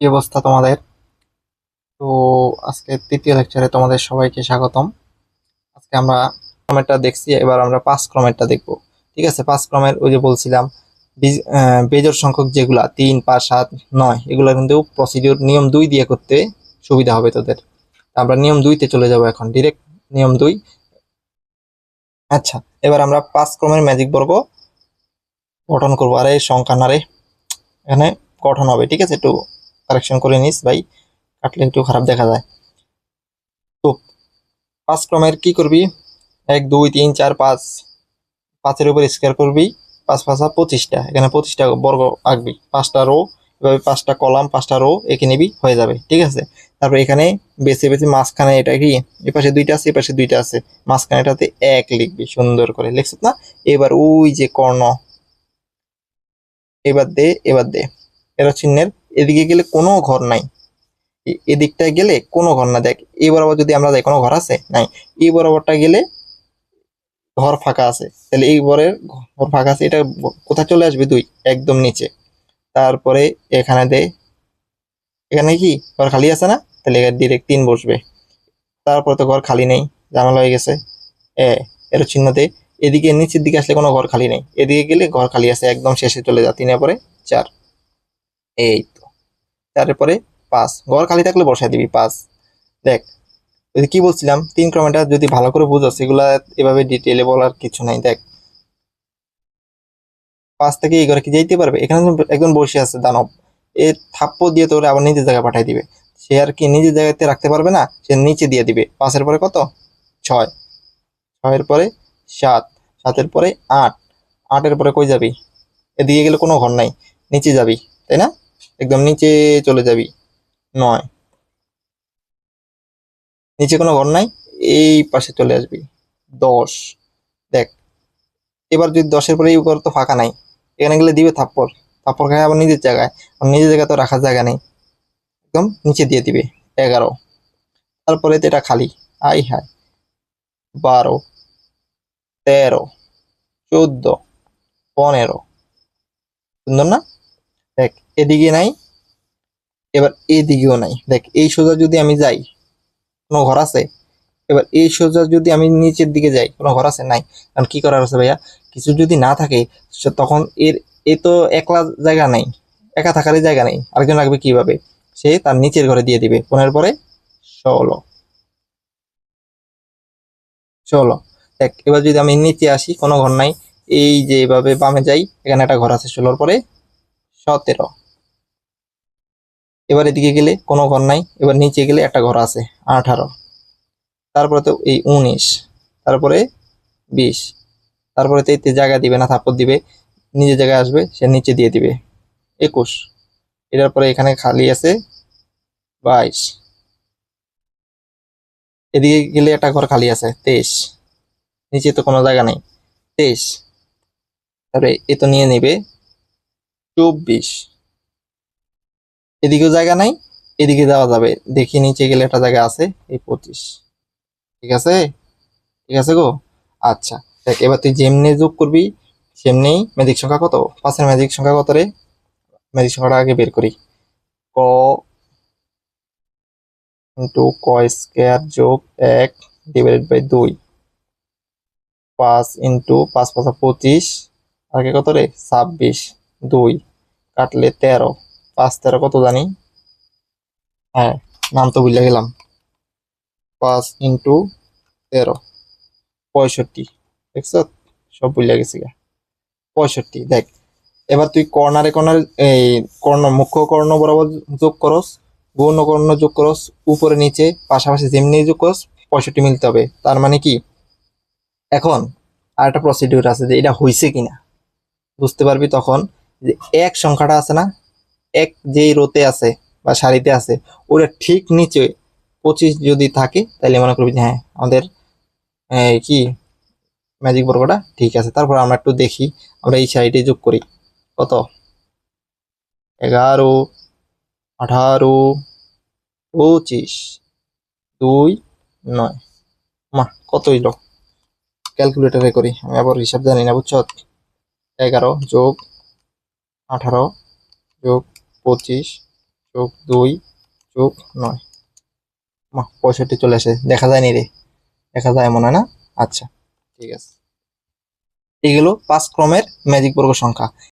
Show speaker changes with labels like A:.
A: কি অবস্থা তোমাদের? তো আজকে তৃতীয় লেকচারে তোমাদের সবাইকে স্বাগতম। আজকে আমরা ক্রমেরটা দেখছি এবার আমরা পাঁচ ক্রমেরটা দেখব। ঠিক আছে পাঁচ ক্রমের ওই যে বলছিলাম বীজ- আহ, বেজোড় সংখ্যক যেগুলা তিন পাঁচ সাত নয় এগুলো কিন্তু প্রসিডিউর নিয়ম দুই দিয়ে করতে সুবিধা হবে তোদের। আমরা নিয়ম দুইতে চলে যাব এখন ডিরেক্ট নিয়ম দুই। আচ্ছা এবার আমরা পাঁচ ক্রমের ম্যাজিক বর্গ গঠন করব। আরে সংখ্যা না রে। এখানে গঠন হবে ঠিক আছে? একটু কারেকশন করে নিস ভাই কাটলে একটু খারাপ দেখা যায়। তো, পাঁচ ক্রমের কি করবি? এক, দুই, তিন, চার, পাঁচ। পাঁচের উপর স্কোয়ার করবি, পাঁচ, পাঁচা পঁচিশটা। এখানে পঁচিশটা বর্গ আঁকবি। পাঁচটা রো এভাবে পাঁচটা কলাম পাঁচটা রো এঁকে নিবি, হয়ে যাবে। ঠিক আছে? তারপর এখানে বেছে বেছে মাঝখানে এটা কি? এ পাশে দুইটা আছে, এ পাশে দুইটা আছে। মাঝখানেটাতে এক লিখবি, সুন্দর করে। লিখছিস না? এবার ওই যে কর্ণ, এবার দে এবার দে। এরা চিহ্নের এদিকে গেলে কোনো ঘর নাই। এ- এদিকটায় গেলে কোনো ঘর না। দেখ এই বরাবর যদি আমরা যাই, কোনো ঘর আছে? নাই। এই বরাবরটা গেলে ঘর ফাঁকা আছে। তাহলে এই বরের ঘর ফাঁকা আছে। এটা কোথায় চলে আসবে দুই? একদম নিচে। তারপরে এখানে দে, এখানে কি? ঘর খালি আছে না? তাহলে এখানে ডিরেক্ট তিন বসবে। তারপরে তো ঘর খালি নেই, জানালা হয়ে গেছে। এ এর চিহ্ন দে। এদিকে নিচের দিকে আসলে কোনো ঘর খালি নেই। এদিকে গেলে ঘর খালি আছে, একদম শেষে চলে যা তিনের পরে চার। এই তো। চারের পরে পাঁচ। ঘর খালি থাকলে বসায় দিবি, পাঁচ। দেখ কি বলছিলাম, তিন ক্রমটা যদি ভালো করে বুঝো, সেগুলা এভাবে ডিটেলে বলার কিছু নাই। দেখ, পাঁচ থেকে এই ঘরে কি যাইতে পারবে? এখানে একজন বসে আছে, দানব। এ থাপ্পো দিয়ে তোরে আবার নিজের জায়গায় পাঠাই দিবে। সে আর কি নিজের জায়গাতে রাখতে পারবে না? সে নিচে দিয়ে দিবে। পাঁচের পরে কত? ছয়। ছয়ের পরে সাত। সাতের পরে আট। আটের পরে কই যাবি? এদিকে গেলে কোনো ঘর নাই, নিচে যাবি, তাই না? একদম নিচে চলে যাবি। নয়। নিচে কোনো ঘর নাই, এই পাশে চলে আসবি। দশ। দেখ, এবার যদি দশের পরে এই ঘর তো ফাঁকা নাই, এখানে গেলে দিবে থাপ্পড়। থাপ্পড় খায় আবার নিজের জায়গায়, আর নিজের জায়গায় তো রাখার জায়গা নেই। একদম নিচে দিয়ে দিবে, এগারো। তারপরে তো এটা খালি। আই হাই বারো। তেরো। চোদ্দ। পনেরো। সুন্দর না? দেখ, এদিকে নাই, এবার এদিকেও নাই। দেখ, এই সোজা যদি আমি যাই, কোনো ঘর আছে? এবার এই সোজা যদি আমি নিচের দিকে যাই, কোনো ঘর আছে? নাই। কারণ কি করার আছে ভাইয়া? কিছু যদি না থাকে তখন এর, এ তো একলা জায়গা নাই, একা থাকারই জায়গা নেই। আরেকজন রাখবে কীভাবে? সে তার নিচের ঘরে দিয়ে দিবে। পনেরো পরে ষোলো। ষোলো। দেখ, এবার যদি আমি নিচে আসি, কোনো ঘর নাই, এই যে এভাবে বামে যাই, এখানে একটা ঘর আছে ষোলোর পরে সতেরো। এবার এদিকে গেলে কোনো ঘর নাই, এবার নিচে গেলে একটা ঘর আছে, আঠারো। তারপরে তো এই উনিশ, তারপরে বিশ, তারপরে তো এতে জায়গা দিবে না, থাপ্পড় দিবে, নিজের জায়গায় আসবে, সে নিচে দিয়ে দিবে। একুশ, এটার পরে এখানে খালি আছে বাইশ। এদিকে গেলে একটা ঘর খালি আছে, তেইশ। নিচে তো কোনো জায়গা নেই, তেইশ। তারপরে এ তো নিয়ে নেবে চব্বিশ এদিকেও জায়গা নাই, এদিকে যাওয়া যাবে। দেখি নিচে গেলে একটা জায়গা আছে, এই পঁচিশ। ঠিক আছে? ঠিক আছে গো? আচ্ছা দেখ, এবার তুই যেমনি যোগ করবি, সেমনি ম্যাজিক সংখ্যা কত? পাঁচের ম্যাজিক সংখ্যা কত রে? ম্যাজিক সংখ্যাটা আগে বের করি। ক ইন্টু ক স্কোয়ার যোগ এক ডিভাইডেড বাই দুই। পাঁচ ইন্টু পাঁচ পাঁচ পঁচিশ আগে কত রে? ছাব্বিশ, দুই। কাটলে তেরো, পাঁচ তেরো কত জানি? হ্যাঁ নাম তো ভুলে গেলাম। পাঁচ ইন্টু তেরো, পঁয়ষট্টি। দেখছ? সব ভুলে গেছি গা। পঁয়ষট্টি, দেখ। এবার তুই কর্নারে কর্নার, এই কর্ণ, মুখ্য কর্ণ বরাবর যোগ করস, গৌণ কর্ণ যোগ করস, উপরে নিচে, পাশাপাশি যেমনি যোগ করস, পঁয়ষট্টি মিলতে হবে। তার মানে কি? এখন আর একটা প্রসিডিউর আছে যে এটা হয়েছে কিনা। বুঝতে পারবি তখন? যে এক সংখ্যাটা আছে না? এক যেই রোতে আছে বা সারিতে আছে, ওটা ঠিক নিচে পঁচিশ যদি থাকে তাহলে মনে করবি যে হ্যাঁ আমাদের কি ম্যাজিক বর্গটা ঠিক আছে। তারপর আমরা একটু দেখি, আমরা এই সাইডে যোগ করি। কত? এগারো, আঠারো, পঁচিশ, দুই, নয়। মা কত হইল ক্যালকুলেটারে করি, আমি আবার হিসাব জানি না, বুঝছ? এগারো যোগ আঠারো যোগ পঁচিশ যোগ দুই যোগ নয়। মা, পঁয়ষট্টি চলে আসে। দেখা যায়নি রে। দেখা যায় মনে না? আচ্ছা ঠিক আছে। এগুলো পাঁচ ক্রমের ম্যাজিক বর্গ সংখ্যা।